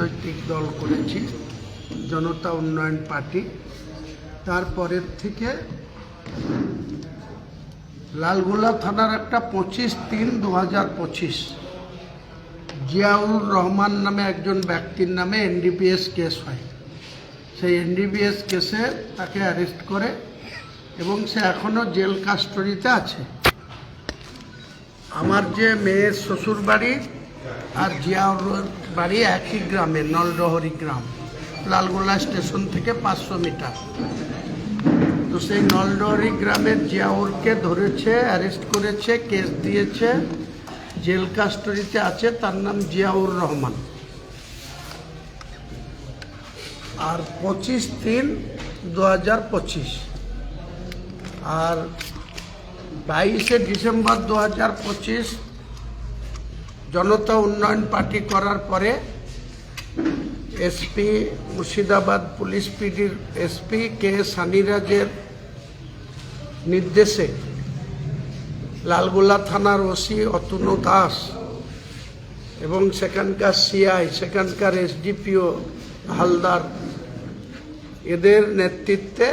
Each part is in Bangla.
রাজনৈতিক দল করেছি, জনতা উন্নয়ন পার্টি। তারপরের থেকে লালগোলা থানার একটা পঁচিশ তিন দু হাজার পঁচিশ, জিয়াউর রহমান নামে একজন ব্যক্তির নামে এনডিপিএস কেস হয়। সেই এনডিপিএস কেসে তাকে অ্যারেস্ট করে এবং সে এখনও জেল কাস্টডিতে আছে। আমার যে মেয়ের শ্বশুর বাড়ি আর জিয়াউর বাড়ি একই গ্রামে নলডহরি গ্রাম। লালগোলা স্টেশন থেকে পাঁচশো মিটার। তো সেই নলডহরি গ্রামের জিয়াউরকে ধরেছে, অ্যারেস্ট করেছে, কেস দিয়েছে, জেল কাস্টডিতে আছে, তার নাম জিয়াউর রহমান। আর পঁচিশ তিন দু হাজার পঁচিশ। আর বাইশে ডিসেম্বর দু হাজার পঁচিশ জনতা উন্নয়ন পার্টি করার পরে এসপি মুর্শিদাবাদ পুলিশ পিডির এসপি কে সানিরাজের নির্দেশে লালগোলা থানার ওসি অতুনু দাস এবং সেখানকার সিআই, সেখানকার এসডিপিও হালদার, এদের নেতৃত্বে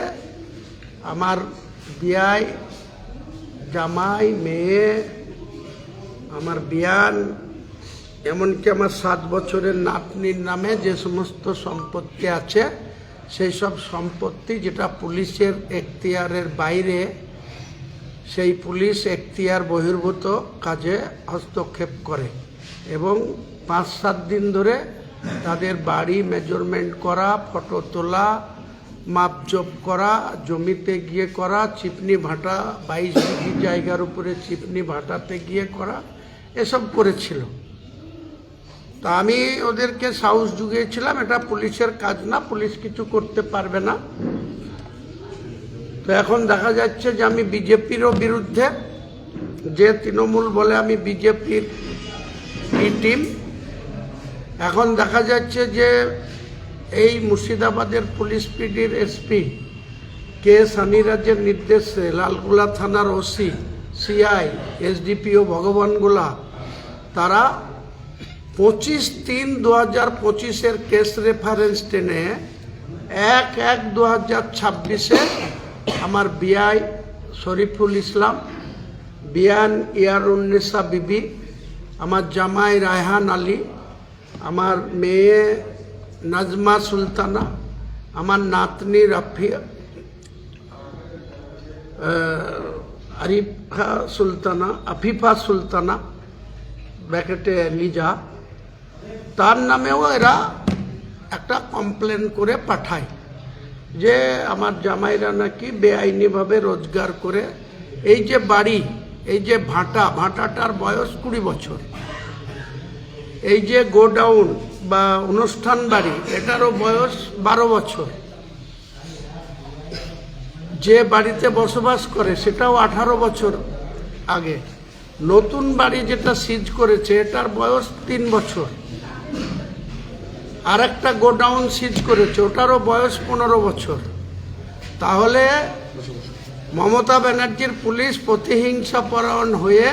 আমার বিআই জামাই, মেয়ে, আমার বিয়ান এমনকি আমার সাত বছরের নাতনির নামে যে সমস্ত সম্পত্তি আছে, সেই সব সম্পত্তি যেটা পুলিশের এখতিয়ারের বাইরে, সেই পুলিশ এখতিয়ার বহির্ভূত কাজে হস্তক্ষেপ করে এবং পাঁচ সাত দিন ধরে তাদের বাড়ি মেজারমেন্ট করা, ফটো তোলা, মাপজোপ করা, জমিতে গিয়ে করা, চিপনি ভাটা, বাইশ বিঘি জায়গার উপরে চিপনি ভাটাতে গিয়ে করা, এসব করেছিল। তা আমি ওদেরকে সাহস জুগিয়েছিলাম, এটা পুলিশের কাজ না, পুলিশ কিছু করতে পারবে না। তো এখন দেখা যাচ্ছে যে আমি বিজেপিরও বিরুদ্ধে, যে তৃণমূল বলে আমি বিজেপির টিম এখন দেখা যাচ্ছে যে এই মুর্শিদাবাদের পুলিশ পিডির এসপি কে সানিরাজের নির্দেশে লালগোলা থানার ওসি, সিআই, এসডিপিও ভগবানগোলা তারা পঁচিশ তিন দু হাজার পঁচিশের কেস রেফারেন্স টেনে এক এক দু হাজার ছাব্বিশে আমার বিআই শরীফুল ইসলাম বিয়ান ইয়ারুন্নেসা বিবি, আমার জামাই রায়হান আলী, আমার মেয়ে নাজমা সুলতানা, আমার নাতনি রাফিয়া আরিফা সুলতানা, আফিফা সুলতানা ব্যাকেটে লিজা তার নামেও এরা একটা কমপ্লেন করে পাঠায় যে আমার জামাইরা নাকি বেআইনিভাবে রোজগার করে। এই যে বাড়ি, এই যে ভাটা, ভাটাটার বয়স কুড়ি বছর। এই যে গোডাউন বা অনুষ্ঠান বাড়ি, এটারও বয়স বারো বছর। যে বাড়িতে বসবাস করে, সেটাও আঠারো বছর আগে। নতুন বাড়ি যেটা সিজ করেছে, এটার বয়স তিন বছর। আর একটা গোডাউন সিজ করেছে, ওটারও বয়স পনেরো বছর। তাহলে মমতা ব্যানার্জির পুলিশ প্রতিহিংসা পরায়ণ হয়ে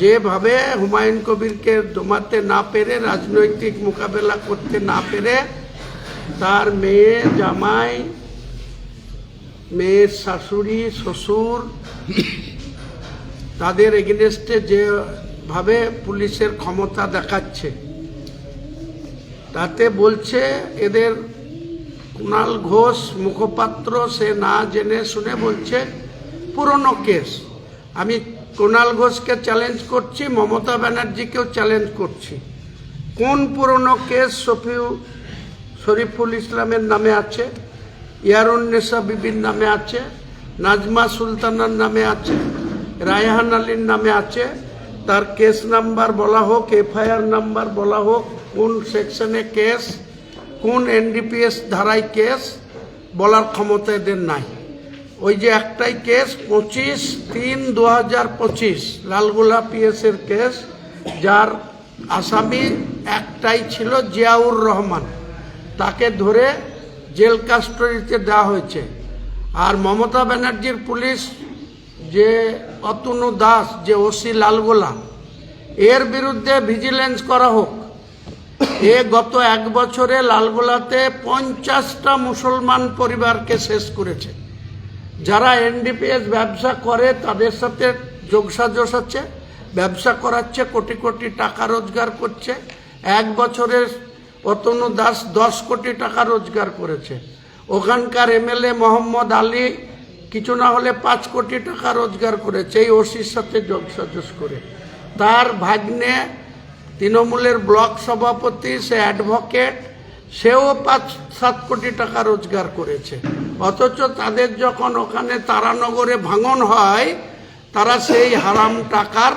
যেভাবে হুমায়ুন কবিরকে দমাতে না পেরে, রাজনৈতিক মোকাবেলা করতে না পেরে, তার মেয়ে, জামাই, মেয়ের শাশুড়ি, শ্বশুর, তাদের এগেনস্টে যেভাবে পুলিশের ক্ষমতা দেখাচ্ছে। তাতে বলছে, এদের কুণাল ঘোষ, মুখপাত্র, সে না জেনে শুনে বলছে, পুরনো কেস। আমি কুণাল ঘোষকে চ্যালেঞ্জ করছি, মমতা ব্যানার্জিকেও চ্যালেঞ্জ করছি। কোন পুরনো কেস শফিউ, শরীফুল ইসলামের নামে আছে ইয়ারুন্নেসা বিবির নামে আছে, নাজমা সুলতানার নামে আছে, রায়হান আলীর নামে আছে, তার কেস নাম্বার বলা হোক, এফআইআর নাম্বার বলা হোক কোন সেকশনে কেস, কোন এনডিপিএস ধারায় কেস বলার ক্ষমতা এদের নাই। ওই যে একটাই কেস, পঁচিশ তিন দু হাজার পঁচিশ, লালগোলা পিএসের কেস, যার আসামি একটাই ছিল জিয়াউর রহমান। তাকে ধরে জেল কাস্টডিতে দেওয়া হয়েছে। আর মমতা ব্যানার্জির পুলিশ যে অতনু দাস, যে ওসি লালগোলা, এর বিরুদ্ধে ভিজিলেন্স করা হোক। এ গত এক বছরে লালগোলাতে পঞ্চাশটা মুসলমান পরিবারকে শেষ করেছে। যারা এনডিপিএস ব্যবসা করে, তাদের সাথে যোগসাজস আছে, ব্যবসা করাচ্ছে, কোটি কোটি টাকা রোজগার করছে। এক বছরের অতনু দাস দশ কোটি টাকা রোজগার করেছে। ওখানকার এমএলএ মোহাম্মদ আলী কিছু না হলে পাঁচ কোটি টাকা রোজগার করেছে, এই ওসির সাথে যোগসাজস করে। তার ভাগ্নে তৃণমূলের ব্লক সভাপতি, সে অ্যাডভোকেট, সেও পাঁচ, সাত কোটি টাকা রোজগার করেছে। অথচ তাদের যখন ওখানে তারানগরে ভাঙন হয়, তারা সেই হারাম টাকার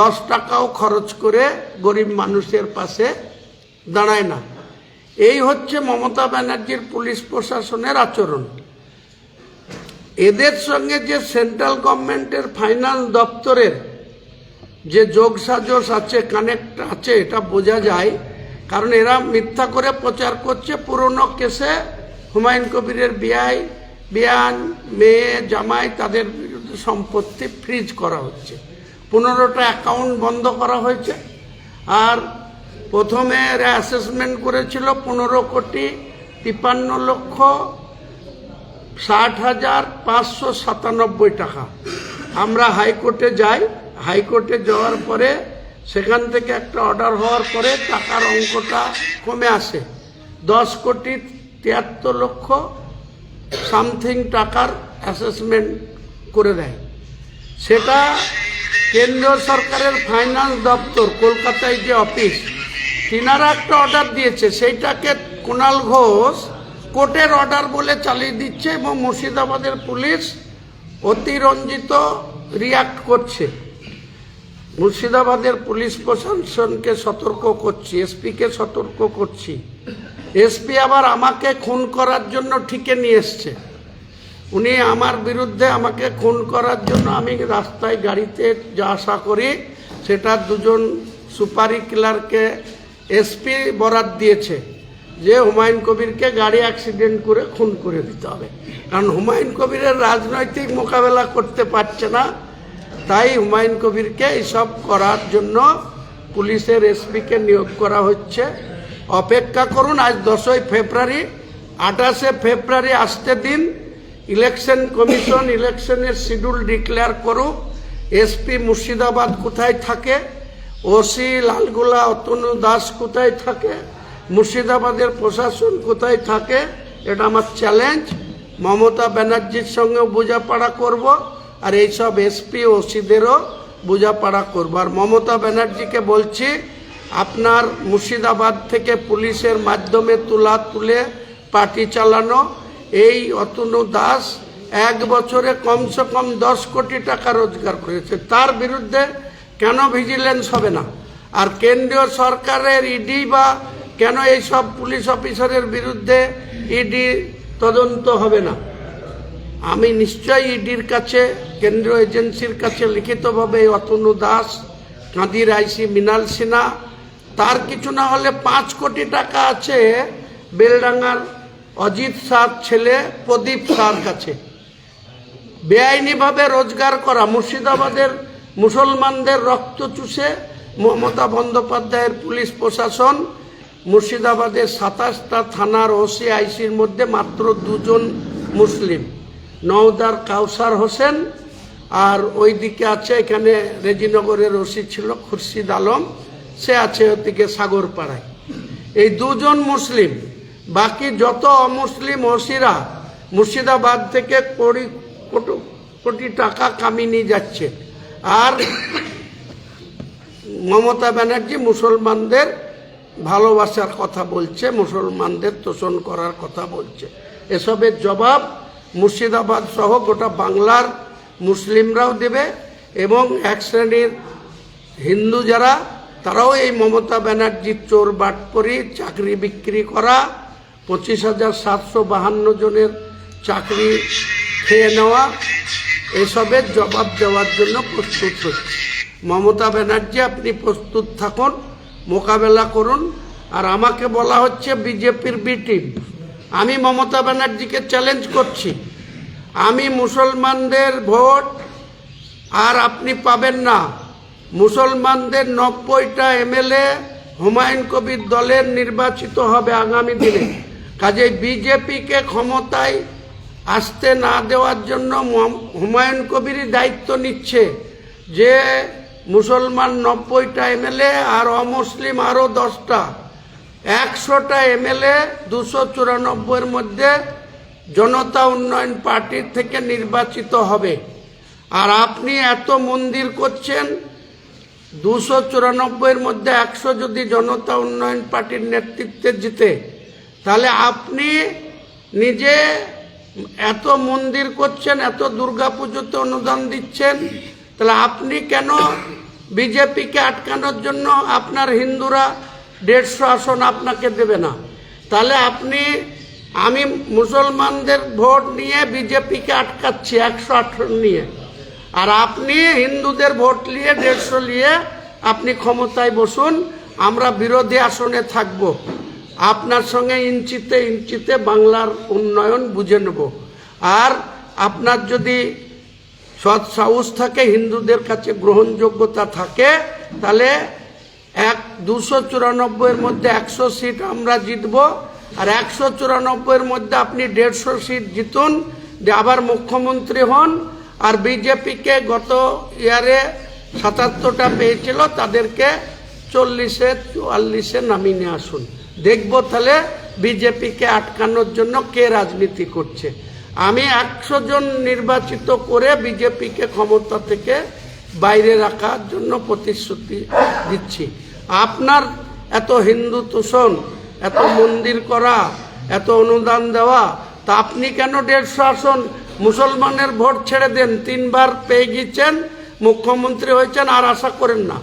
দশ টাকাও খরচ করে গরিব মানুষের পাশে দাঁড়ায় না। এই হচ্ছে মমতা ব্যানার্জির পুলিশ প্রশাসনের আচরণ। এদের সঙ্গে যে সেন্ট্রাল গভর্নমেন্টের ফাইন্যান্স দপ্তরের যে যোগ সাজস আছে কানেক্ট আছে, এটা বোঝা যায়। কারণ এরা মিথ্যা করে প্রচার করছে পুরনো কেসে। হুমায়ুন কবিরের বিয়াই, বিয়ান, মেয়ে, জামাই, তাদের সম্পত্তি ফ্রিজ করা হচ্ছে। পনেরোটা অ্যাকাউন্ট বন্ধ করা হয়েছে। আর প্রথমে এরা অ্যাসেসমেন্ট করেছিল পনেরো কোটি তিপ্পান্ন লক্ষ ষাট হাজার পাঁচশো সাতানব্বই টাকা। আমরা হাইকোর্টে যাই হাইকোর্টে যাওয়ার পরে সেখান থেকে একটা অর্ডার হওয়ার পরে টাকার অঙ্কটা কমে আসে। দশ কোটি তিয়াত্তর লক্ষ সামথিং টাকার অ্যাসেসমেন্ট করে দেয়। সেটা কেন্দ্রীয় সরকারের ফাইন্যান্স দপ্তর, কলকাতায় যে অফিস, তিনারা একটা অর্ডার দিয়েছে। সেইটাকে কুণাল ঘোষ কোর্টের অর্ডার বলে চালিয়ে দিচ্ছে এবং মুর্শিদাবাদের পুলিশ অতিরঞ্জিত রিয়াক্ট করছে। মুর্শিদাবাদের পুলিশ প্রশাসনকে সতর্ক করছি, এসপিকে সতর্ক করছি। এসপি আবার আমাকে খুন করার জন্য ঠিকে নিয়ে এসছে। উনি আমার বিরুদ্ধে আমাকে খুন করার জন্য আমি রাস্তায় গাড়িতে যা আশা করি, সেটা দুজন সুপারি কিলারকে এসপি বরাত দিয়েছে যে হুমায়ুন কবিরকে গাড়ি অ্যাক্সিডেন্ট করে খুন করে দিতে হবে। কারণ হুমায়ুন কবিরের রাজনৈতিক মোকাবেলা করতে পারছে না। তাই হুমায়ুন কবিরকে এইসব করার জন্য পুলিশের এসপিকে নিয়োগ করা হচ্ছে। অপেক্ষা করুন, আজ দশই ফেব্রুয়ারি, আঠাশে ফেব্রুয়ারি আসতে দিন। ইলেকশন কমিশন ইলেকশনের শিডিউল ডিক্লেয়ার করুক। এসপি মুর্শিদাবাদ কোথায় থাকে? ওসি লালগোলা অতনু দাস কোথায় থাকে? মুর্শিদাবাদের প্রশাসন কোথায় থাকে? এটা আমার চ্যালেঞ্জ মমতা ব্যানার্জির সঙ্গেও বোঝাপড়া করব। আর এইসব এসপি ওসিদেরও বোঝাপড়া করব। আর মমতা ব্যানার্জিকে বলছি, আপনার মুর্শিদাবাদ থেকে পুলিশের মাধ্যমে তুলা তুলে পার্টি চালানো। এই অতনু দাস এক বছরে কমসে কম দশ কোটি টাকা রোজগার করেছে। তার বিরুদ্ধে কেন ভিজিলেন্স হবে না? আর কেন্দ্রীয় সরকারের ইডি বা কেন এইসব পুলিশ অফিসারের বিরুদ্ধে ইডি তদন্ত হবে না? আমি নিশ্চয়ই ইডির কাছে, কেন্দ্রীয় এজেন্সির কাছে লিখিতভাবে অতনু দাস কাঁদির আইসি মৃণাল সিনহা, তার কিছু না হলে পাঁচ কোটি টাকা আছে বেলডাঙ্গার অজিত শাহর ছেলে প্রদীপ শাহর কাছে। বেআইনিভাবে রোজগার করা মুর্শিদাবাদের মুসলমানদের রক্ত চুষে মমতা বন্দ্যোপাধ্যায়ের পুলিশ প্রশাসন, মুর্শিদাবাদের সাতাশটা থানার ওসি আইসির মধ্যে মাত্র দুজন মুসলিম। নওদার কাউসার হোসেন আর ওইদিকে আছে এখানে রেজিনগরের ওসি ছিল খুরশিদ আলম, সে আছে ওদিকে সাগরপাড়ায়। এই দুজন মুসলিম, বাকি যত অমুসলিম ওসিরা মুর্শিদাবাদ থেকে কোটি- কোটি টাকা কামিয়ে নিয়ে যাচ্ছে। আর মমতা ব্যানার্জি মুসলমানদের ভালোবাসার কথা বলছে, মুসলমানদের তোষণ করার কথা বলছে। এসবের জবাব মুর্শিদাবাদ সহ গোটা বাংলার মুসলিমরাও দেবে এবং এক শ্রেণির হিন্দু যারা, তারাও এই মমতা ব্যানার্জির চোর বাটপরি চাকরি বিক্রি করা, পঁচিশ হাজার সাতশো বাহান্ন জনের চাকরি খেয়ে নেওয়া, এসবের জবাব দেওয়ার জন্য প্রস্তুত হচ্ছে। মমতা ব্যানার্জি, আপনি প্রস্তুত থাকুন, মোকাবেলা করুন। আর আমাকে বলা হচ্ছে বিজেপির বি টিম। আমি মমতা ব্যানার্জিকে চ্যালেঞ্জ করছি। আমি মুসলমানদের ভোট আর আপনি পাবেন না। মুসলমানদের নব্বইটা এমএলএ হুমায়ুন কবির দলের নির্বাচিত হবে আগামী দিনে। কাজে বিজেপিকে ক্ষমতায় আসতে না দেওয়ার জন্য হুমায়ুন কবিরই দায়িত্ব নিচ্ছে যে মুসলমান নব্বইটা এমএলএ আর অমুসলিম আরও দশটা একশোটা এমএলএ দুশো চুরানব্বইয়ের মধ্যে জনতা উন্নয়ন পার্টির থেকে নির্বাচিত হবে। আর আপনি এত মন্দির করছেন, দুশো চুরানব্বইয়ের মধ্যে একশো যদি জনতা উন্নয়ন পার্টির নেতৃত্বে জিতে, তাহলে আপনি নিজে এত মন্দির করছেন, এত দুর্গাপুজোতে অনুদান দিচ্ছেন, তাহলে আপনি কেন বিজেপিকে আটকানোর জন্য আপনার হিন্দুরা দেড়শো আসন আপনাকে দেবে না। তাহলে আপনি, আমি মুসলমানদের ভোট নিয়ে বিজেপিকে আটকাচ্ছি একশো আসন নিয়ে। আর আপনি হিন্দুদের ভোট নিয়ে দেড়শো নিয়ে আপনি ক্ষমতায় বসুন, আমরা বিরোধী আসনে থাকব। আপনার সঙ্গে ইঞ্চিতে ইঞ্চিতে বাংলার উন্নয়ন বুঝে নেব। আর আপনার যদি সৎ সাহস থাকে, হিন্দুদের কাছে গ্রহণযোগ্যতা থাকে, তাহলে এক, দুশো চুরানব্বইয়ের মধ্যে একশো সিট আমরা জিতব, আর একশো চুরানব্বইয়ের মধ্যে আপনি দেড়শো সিট জিতুন, দিয়ে আবার মুখ্যমন্ত্রী হন, আর বিজেপিকে গত ইয়ারে সাতাত্তরটা পেয়েছিল, তাদেরকে চল্লিশে, চুয়াল্লিশে নামিয়ে নিয়ে আসুন। দেখব তাহলে বিজেপিকে আটকানোর জন্য কে রাজনীতি করছে। আমি একশো জন নির্বাচিত করে বিজেপিকে ক্ষমতা থেকে বাইরে রাখার জন্য প্রতিশ্রুতি দিচ্ছি। আপনার এত হিন্দু তোষণ, এত মন্দির করা, এত অনুদান দেওয়া, তা আপনি কেন দেড়শো আসন মুসলমানের ভোট ছেড়ে দেন? তিনবার পেয়ে গিয়েছেন, মুখ্যমন্ত্রী হয়েছেন, আর আশা করেন না।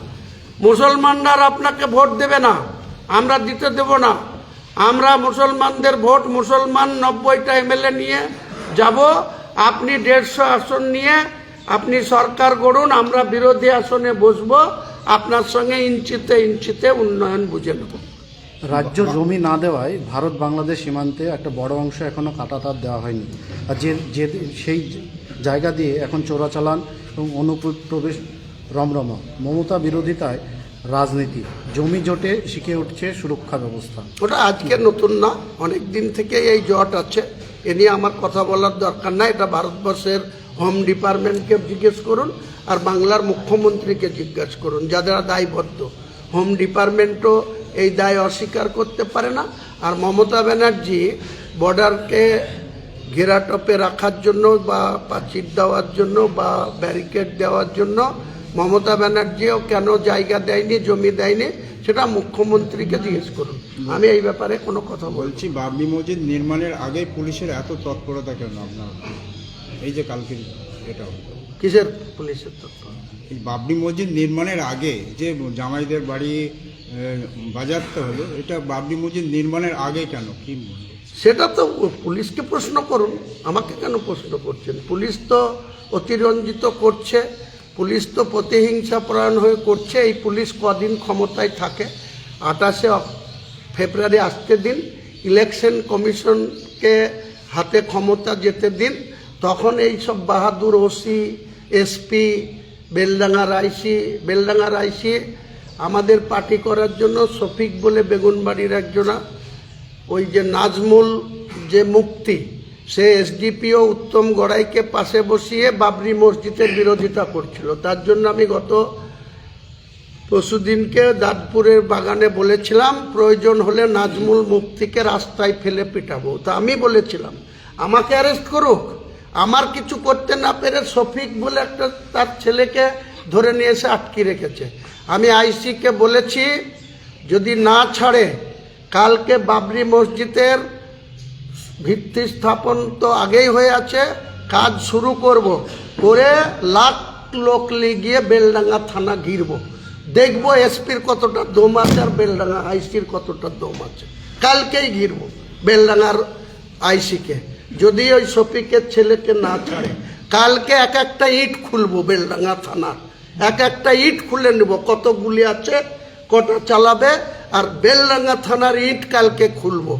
মুসলমানরা আপনাকে ভোট দেবে না, আমরা দিতে দেব না। আমরা মুসলমানদের ভোট মুসলমান নব্বইটা এমএলএ নিয়ে যাব, আপনি দেড়শো আসন নিয়ে আপনি সরকার গড়ুন আমরা বিরোধী আসনে বসবো আপনার সঙ্গে ইঞ্চিতে ইঞ্চিতে উন্নয়ন বুঝে নেব। রাজ্য জমি না দেওয়ায় ভারত বাংলাদেশ সীমান্তে একটা বড় অংশ এখনও কাটাতার দেওয়া হয়নি। আর যে যে সেই জায়গা দিয়ে এখন চোরাচালান এবং অনুপ্রবেশ রমরমা মমতা বিরোধিতায় রাজনীতি জমি জোটে শিখে উঠছে সুরক্ষা ব্যবস্থা। ওটা আজকে নতুন না অনেক দিন থেকে এই জট আছে। এ নিয়ে আমার কথা বলার দরকার নাই এটা ভারতবর্ষের হোম ডিপার্টমেন্টকে জিজ্ঞেস করুন আর বাংলার মুখ্যমন্ত্রীকে জিজ্ঞেস করুন, যারা দায়বদ্ধ। হোম ডিপার্টমেন্টও এই দায় অস্বীকার করতে পারে না। আর মমতা ব্যানার্জি বর্ডারকে ঘেরাটপে রাখার জন্য বা পাচির দেওয়ার জন্য বা ব্যারিকেড দেওয়ার জন্য মমতা ব্যানার্জিও কেন জায়গা দেয়নি, জমি দেয়নি, সেটা মুখ্যমন্ত্রীকে জিজ্ঞেস করুন। আমি এই ব্যাপারে কোনো কথা বলছি বাবরি মসজিদ নির্মাণের আগে পুলিশের এত তৎপরতা কেন আপনার? এই যে কালকে এটা হলো। কিসের পুলিশের তথ্য? এই বাবরি মসজিদ নির্মাণের আগে যে জামাইদের বাড়ি আহ, বাজারটা হলো এটা বাবরি মসজিদ নির্মাণের আগে কেন? কি সেটা তো পুলিশকে প্রশ্ন করুন আমাকে কেন প্রশ্ন করছেন? পুলিশ তো অতিরঞ্জিত করছে পুলিশ তো প্রতিহিংসা পরায়ণ হয়ে করছে এই পুলিশ কদিন ক্ষমতায় থাকে? আঠাশে ফেব্রুয়ারি আসতে দিন ইলেকশন কমিশনকে হাতে ক্ষমতা যেতে দিন তখন এই সব বাহাদুর ওসি, এসপি বেলডাঙ্গার আইসি বেলডাঙ্গার আইসি আমাদের পার্টি করার জন্য শফিক বলে বেগুনবাড়ির একজনা, ওই যে নাজমুল যে মুক্তি, সে এসডিপিও উত্তম গড়াইকে পাশে বসিয়ে বাবরি মসজিদের বিরোধিতা করছিল। তার জন্য আমি গত পরশুদিনকে দাঁতপুরের বাগানে বলেছিলাম, প্রয়োজন হলে নাজমুল মুক্তিকে রাস্তায় ফেলে পিটাবো। তা আমি বলেছিলাম, আমাকে অ্যারেস্ট করুক। আমার কিছু করতে না পেরে শফিক বলে একটা তার ছেলেকে ধরে নিয়ে এসে আটকে রেখেছে। আমি আইসিকে বলেছি, যদি না ছাড়ে, কালকে বাবরি মসজিদের ভিত্তি স্থাপন তো আগেই হয়ে আছে, কাজ শুরু করব। করে লাখ লোক গিয়ে বেলডাঙ্গা থানা ঘিরব। দেখব এসপির কতটা দম আছে আর বেলডাঙ্গা আইসির কতটা দম আছে। কালকেই ঘিরব বেলডাঙ্গার আইসিকে। যদি ওই শফিকের ছেলেকে না ছাড়ে কালকে এক একটা ইট খুলবো বেলডাঙ্গা থানার এক একটা ইট খুলে নেব কত গুলি আছে কটা চালাবে আর বেলডাঙ্গা থানার ইট কালকে খুলবো।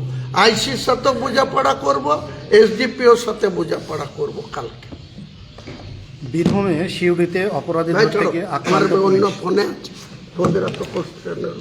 আইসির সাথে বোঝাপড়া করব এসডিপিওর সাথে বোঝাপড়া করব কালকে। বীরভূমে শিউড়িতে অপরাধী অন্য ফোনে আছে। তোমাদের এত কোশ্চেনের